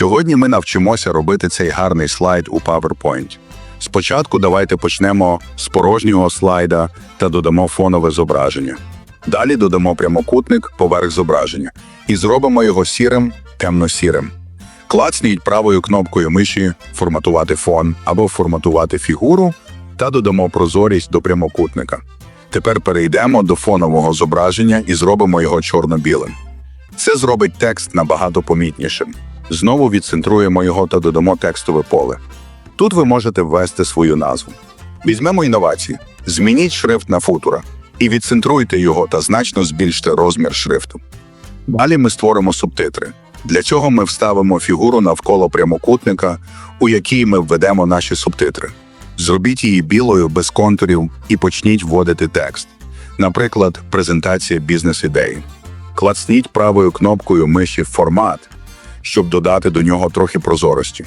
Сьогодні ми навчимося робити цей гарний слайд у PowerPoint. Спочатку давайте почнемо з порожнього слайда та додамо фонове зображення. Далі додамо прямокутник поверх зображення і зробимо його сірим, темно-сірим. Клацніть правою кнопкою миші форматувати фон або форматувати фігуру та додамо прозорість до прямокутника. Тепер перейдемо до фонового зображення і зробимо його чорно-білим. Це зробить текст набагато помітнішим. Знову відцентруємо його та додамо текстове поле. Тут ви можете ввести свою назву. Візьмемо інновації, змініть шрифт на футура і відцентруйте його та значно збільште розмір шрифту. Далі ми створимо субтитри. Для цього ми вставимо фігуру навколо прямокутника, у якій ми введемо наші субтитри. Зробіть її білою без контурів і почніть вводити текст. Наприклад, презентація бізнес-ідеї. Клацніть правою кнопкою миші Формат, щоб додати до нього трохи прозорості.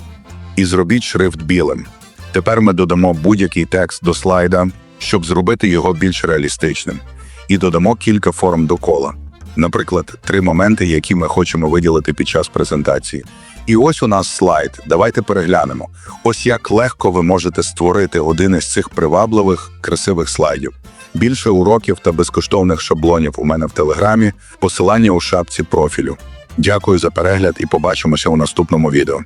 І зробіть шрифт білим. Тепер ми додамо будь-який текст до слайда, щоб зробити його більш реалістичним, і додамо кілька форм до кола. Наприклад, три моменти, які ми хочемо виділити під час презентації. І ось у нас слайд. Давайте переглянемо. Ось як легко ви можете створити один із цих привабливих, красивих слайдів. Більше уроків та безкоштовних шаблонів у мене в телеграмі, посилання у шапці профілю. Дякую за перегляд і побачимося у наступному відео.